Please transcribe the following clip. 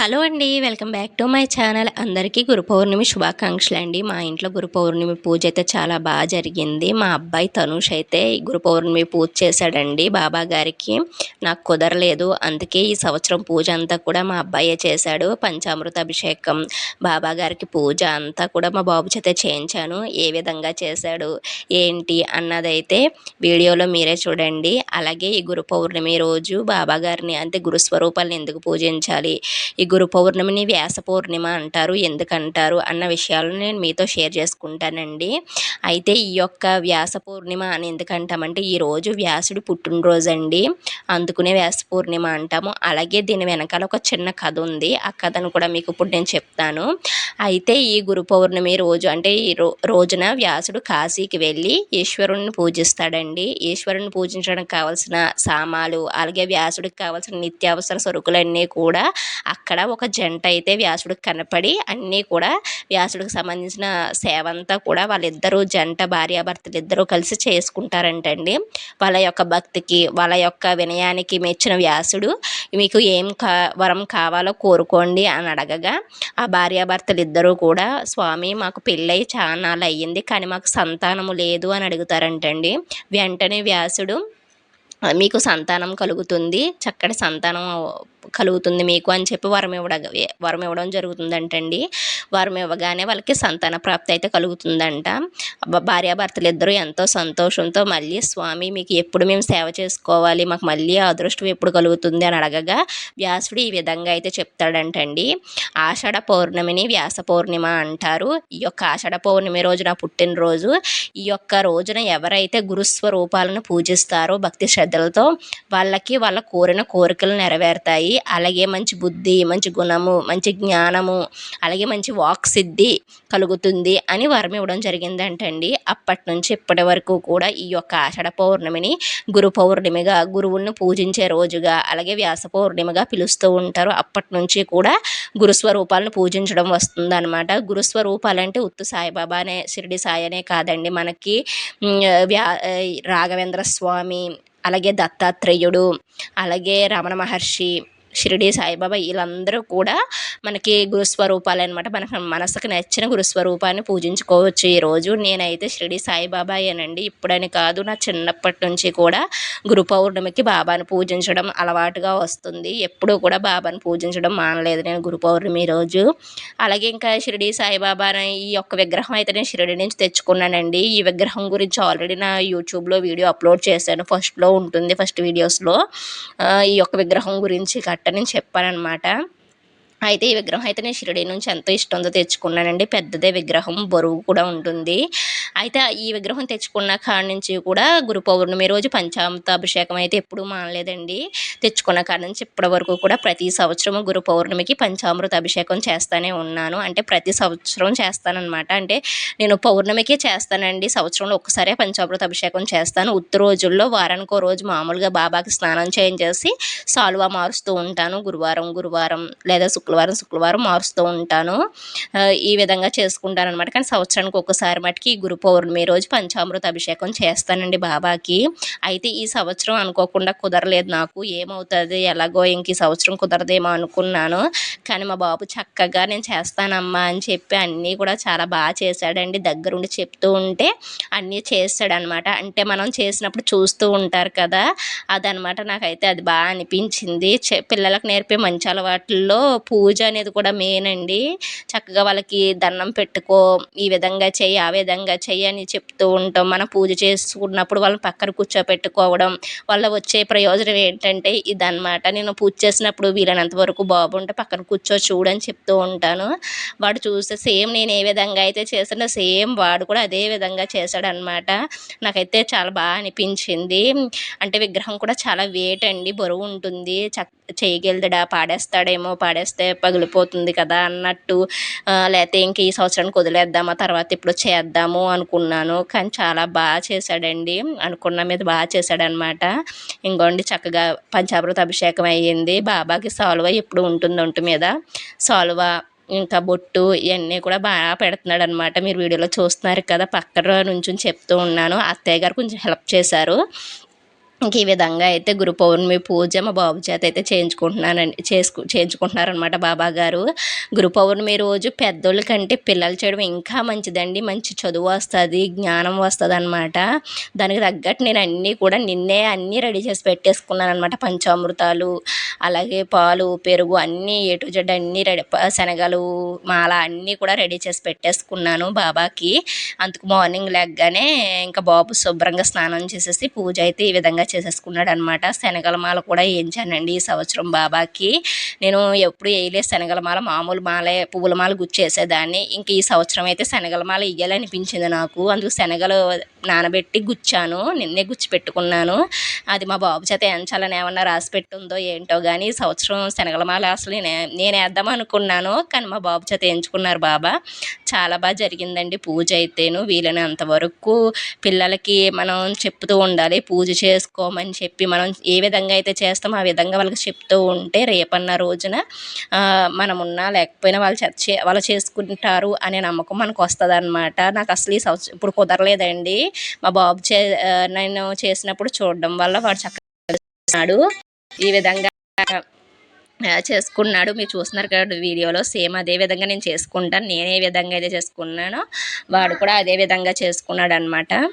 Hello అండి welcome back to my channel. అందరికీ గురు పౌర్ణమి శుభాకాంక్షలు అండి మా ఇంట్లో గురు పౌర్ణమి పూజ అయితే చాలా బాగా జరిగింది. మా అబ్బాయి తనుష్ అయితే గురు పౌర్ణమి పూజ చేశాడండి బాబా గారికి. నాకు కుదరలేదు. అందుకే ఈ సంవత్సరం పూజ అంతా కూడా మా అబ్బాయే చేశాడు. పంచామృత అభిషేకం బాబా గారికి పూజ అంతా కూడా మా బాబు చేత చేయించాను. ఏ విధంగా చేశాడు ఏంటి అన్నదైతే వీడియోలో మీరే చూడండి. అలాగే ఈ గురు పౌర్ణమి రోజు బాబా గారిని అంటే గురుస్వరూపాలను ఎందుకు పూజించాలి? ఈ గురు పౌర్ణమిని వ్యాస పౌర్ణిమ అంటారు. ఎందుకంటారు అన్న విషయాలను నేను మీతో షేర్ చేసుకుంటానండి. అయితే ఈ యొక్క వ్యాస పౌర్ణిమ అని ఎందుకంటామంటే ఈరోజు వ్యాసుడు పుట్టినరోజు అండి అందుకునే వ్యాస పూర్ణిమ అంటాము. అలాగే దీని వెనకాల ఒక చిన్న కథ ఉంది. ఆ కథను కూడా మీకు ఇప్పుడు నేను చెప్తాను. అయితే ఈ గురు పౌర్ణమి రోజు అంటే ఈ రో రోజున వ్యాసుడు కాశీకి వెళ్ళి ఈశ్వరుణ్ణి పూజిస్తాడండి. ఈశ్వరుని పూజించడానికి కావాల్సిన సామాలు అలాగే వ్యాసుడికి కావాల్సిన నిత్యావసర సరుకులన్నీ కూడా అక్కడ ఒక జంట అయితే వ్యాసుడికి కనపడి అన్నీ కూడా వ్యాసుడికి సంబంధించిన సేవ అంతా కూడా వాళ్ళిద్దరూ జంట భార్యాభర్తలు ఇద్దరూ కలిసి చేసుకుంటారంటండి. వాళ్ళ యొక్క భక్తికి వాళ్ళ యొక్క వినయానికి మెచ్చిన వ్యాసుడు మీకు ఏం కా వరం కావాలో కోరుకోండి అని అడగగా ఆ భార్యాభర్తలు ఇద్దరూ కూడా స్వామి మాకు పెళ్ళై చాలా అయ్యింది కానీ మాకు సంతానము లేదు అని అడుగుతారంటండి. వెంటనే వ్యాసుడు మీకు సంతానం కలుగుతుంది చక్కటి సంతానం కలుగుతుంది మీకు అని చెప్పి వరం ఇవ్వడ వరం ఇవ్వడం జరుగుతుందంటండి. వరం ఇవ్వగానే వాళ్ళకి సంతాన ప్రాప్తి అయితే కలుగుతుందంట. భార్యాభర్తలు ఇద్దరు ఎంతో సంతోషంతో మళ్ళీ స్వామి మీకు ఎప్పుడు మేము సేవ చేసుకోవాలి మాకు మళ్ళీ అదృష్టం ఎప్పుడు కలుగుతుంది అని అడగగా వ్యాసుడు ఈ విధంగా అయితే చెప్తాడంటండి. ఆషాఢ పౌర్ణమిని వ్యాస పౌర్ణిమ అంటారు. ఈ యొక్క ఆషాఢ పౌర్ణమి రోజున పుట్టినరోజు ఈ యొక్క రోజున ఎవరైతే గురుస్వరూపాలను పూజిస్తారో భక్తి శ్రద్ధ శ్రద్ధలతో వాళ్ళకి వాళ్ళ కోరిన కోరికలు నెరవేరుతాయి. అలాగే మంచి బుద్ధి మంచి గుణము మంచి జ్ఞానము అలాగే మంచి వాక్ సిద్ధి కలుగుతుంది అని వరం ఇవ్వడం జరిగిందంటండి. అప్పటి నుంచి ఇప్పటి వరకు కూడా ఈ యొక్క ఆషాఢ పౌర్ణమిని గురు పౌర్ణమిగా గురువులను పూజించే రోజుగా అలాగే వ్యాస పౌర్ణమిగా పిలుస్తూ ఉంటారు. అప్పటి నుంచి కూడా గురుస్వరూపాలను పూజించడం వస్తుందన్నమాట. గురుస్వరూపాలంటే ఉత్తు సాయిబాబా అనే షిరిడి అనే కాదండి. మనకి వ్యా రాఘవేంద్ర స్వామి అలాగే దత్తాత్రేయుడు అలాగే రమణ మహర్షి షిరిడి సాయిబాబా వీళ్ళందరూ కూడా మనకి గురుస్వరూపాలు అనమాట మనకు మనసుకు నచ్చిన గురుస్వరూపాన్ని పూజించుకోవచ్చు. ఈరోజు నేనైతే షిరిడి సాయిబాబాయేనండి ఇప్పుడని కాదు నా చిన్నప్పటి నుంచి కూడా గురు పౌర్ణమికి బాబాను పూజించడం అలవాటుగా వస్తుంది. ఎప్పుడూ కూడా బాబాను పూజించడం మానలేదు నేను గురు పౌర్ణమి రోజు. అలాగే ఇంకా షిరిడి సాయిబాబా ఈ యొక్క విగ్రహం అయితే నేను షిరిడి నుంచి తెచ్చుకున్నానండి. ఈ విగ్రహం గురించి ఆల్రెడీ నా యూట్యూబ్లో వీడియో అప్లోడ్ చేశాను. ఫస్ట్లో ఉంటుంది ఫస్ట్ వీడియోస్లో. ఈ యొక్క విగ్రహం గురించి కట్ట నేను చెప్పానమాట అయితే ఈ విగ్రహం అయితే నేను షిరిడి నుంచి ఎంతో ఇష్టంతో తెచ్చుకున్నానండి. పెద్దదే విగ్రహం బరువు కూడా ఉంటుంది. అయితే ఈ విగ్రహం తెచ్చుకున్న కాడ నుంచి కూడా గురు పౌర్ణమి రోజు పంచామృత అభిషేకం అయితే ఎప్పుడూ మానలేదండి. తెచ్చుకున్న కాడ నుంచి ఇప్పటి వరకు కూడా ప్రతి సంవత్సరం గురు పౌర్ణమికి పంచామృత అభిషేకం చేస్తూనే ఉన్నాను. అంటే ప్రతి సంవత్సరం చేస్తానన్నమాట. అంటే నేను పౌర్ణమికి చేస్తానండి. సంవత్సరంలో ఒక్కసారే పంచామృత అభిషేకం చేస్తాను. ఉత్తు రోజుల్లో వారానికి రోజు మామూలుగా బాబాకి స్నానం చేయించేసి సాల్వా మారుస్తూ ఉంటాను. గురువారం గురువారం లేదా శుక్రవారం శుక్రవారం మారుస్తూ ఉంటాను. ఈ విధంగా చేసుకుంటాను అనమాట కానీ సంవత్సరానికి ఒక్కసారి మటుకి గురు పౌర్ణమి రోజు పంచామృత అభిషేకం చేస్తానండి బాబాకి. అయితే ఈ సంవత్సరం అనుకోకుండా కుదరలేదు నాకు. ఏమవుతుంది? ఎలాగో ఇంక ఈ సంవత్సరం కుదరదేమో అనుకున్నాను. కానీ మా బాబు చక్కగా నేను చేస్తానమ్మా అని చెప్పి అన్నీ కూడా చాలా బాగా చేశాడండి. దగ్గరుండి చెప్తూ ఉంటే అన్నీ చేస్తాడనమాట. అంటే మనం చేసినప్పుడు చూస్తూ ఉంటారు కదా. అదనమాట నాకైతే అది బాగా అనిపించింది. పిల్లలకు నేర్పే మంచి అలవాట్లలో పూజ అనేది కూడా మెయిన్ అండి. చక్కగా వాళ్ళకి దండం పెట్టుకో ఈ విధంగా చేయి ఆ విధంగా చెయ్యి అని చెప్తూ ఉంటాం. మనం పూజ చేసుకున్నప్పుడు వాళ్ళని పక్కన కూర్చోపెట్టుకోవడం వల్ల వచ్చే ప్రయోజనం ఏంటంటే ఇదన్నమాట. నేను పూజ చేసినప్పుడు వీలైనంత వరకు బాగుంటే పక్కన కూర్చో చూడని చెప్తూ ఉంటాను. వాడు చూస్తే సేమ్ నేను ఏ విధంగా అయితే చేసానో సేమ్ వాడు కూడా అదే విధంగా చేశాడనమాట నాకైతే చాలా బాగా అనిపించింది. అంటే విగ్రహం కూడా చాలా వెయిట్ అండి బరువు ఉంటుంది. చక్క చేయగలదా పాడేస్తాడేమో పాడేస్తే పగిలిపోతుంది కదా అన్నట్టు. లేకపోతే ఇంక ఈ సంవత్సరానికి వదిలేద్దామా తర్వాత ఇప్పుడు చేద్దాము అనుకున్నాను. కానీ చాలా బాగా చేశాడండి. అనుకున్న మీద బాగా చేశాడనమాట. ఇంకోండి చక్కగా పంచామృత అభిషేకం అయ్యింది. బాబాకి సాల్వ ఎప్పుడు ఉంటుంది ఒంటి మీద. సాల్వ ఇంకా బొట్టు ఇవన్నీ కూడా బాగా పెడుతున్నాడు అనమాట మీరు వీడియోలో చూస్తున్నారు కదా పక్కన నుంచి చెప్తూ ఉన్నాను. అత్తయ్య గారు కొంచెం హెల్ప్ చేశారు. ఇంక ఈ విధంగా అయితే గురు పౌర్ణమి పూజ మా బాబు చేత అయితే చేయించుకుంటున్నానండి చేసుకు చేయించుకుంటున్నారనమాట బాబా గారు. గురు పౌర్ణమి రోజు పెద్దోళ్ళ కంటే పిల్లలు చేయడం ఇంకా మంచిదండి. మంచి చదువు వస్తుంది జ్ఞానం వస్తుంది అనమాట దానికి తగ్గట్టు నేను అన్నీ కూడా నిన్నే అన్నీ రెడీ చేసి పెట్టేసుకున్నాను అనమాట పంచామృతాలు అలాగే పాలు పెరుగు అన్నీ ఏటు టు జెడ్ అన్నీ రెడీ శనగలు మాల అన్నీ కూడా రెడీ చేసి పెట్టేసుకున్నాను బాబాకి. అందుకు మార్నింగ్ లెగ్గానే ఇంకా బాబు శుభ్రంగా స్నానం చేసేసి పూజ అయితే ఈ విధంగా చేసేసుకున్నాడు అనమాట శనగలమాల కూడా వేయించానండి ఈ సంవత్సరం బాబాకి. నేను ఎప్పుడు వేయలేదు శనగలమాల మామూలు మాలే పువ్వుల మాల గుచ్చేసేదాన్ని. ఇంక ఈ సంవత్సరం అయితే శనగలమాల వేయాలనిపించింది నాకు. అందుకు శనగలు నానబెట్టి గుచ్చాను. నిన్నే గుచ్చి పెట్టుకున్నాను. అది మా బాబు చేత ఎంచాలని ఏమన్నా రాసి పెట్టుందో ఏంటో కానీ ఈ సంవత్సరం శనగలమాల అసలు నేను నేను వేద్దాం అనుకున్నాను. కానీ మా బాబు చేత ఎంచుకున్నారు బాబా. చాలా బాగా జరిగిందండి పూజ అయితేను. వీలైనంత వరకు పిల్లలకి మనం చెప్తూ ఉండాలి. పూజ పెట్టుకోమని చెప్పి మనం ఏ విధంగా అయితే చేస్తామో ఆ విధంగా వాళ్ళకి చెప్తూ ఉంటే రేపన్న రోజున మనం ఉన్నా లేకపోయినా వాళ్ళు చే వాళ్ళు చేసుకుంటారు అనే నమ్మకం మనకు వస్తుంది అనమాట నాకు అసలు ఈ సంవత్సరం ఇప్పుడు కుదరలేదండి. మా బాబు చే నేను చేసినప్పుడు చూడడం వల్ల వాడు చక్కగా ఈ విధంగా చేసుకున్నాడు. మీరు చూస్తున్నారు కదా వీడియోలో సేమ్ అదే విధంగా నేను చేసుకుంటాను. నేను ఏ విధంగా అయితే చేసుకున్నానో వాడు కూడా అదే విధంగా చేసుకున్నాడు అనమాట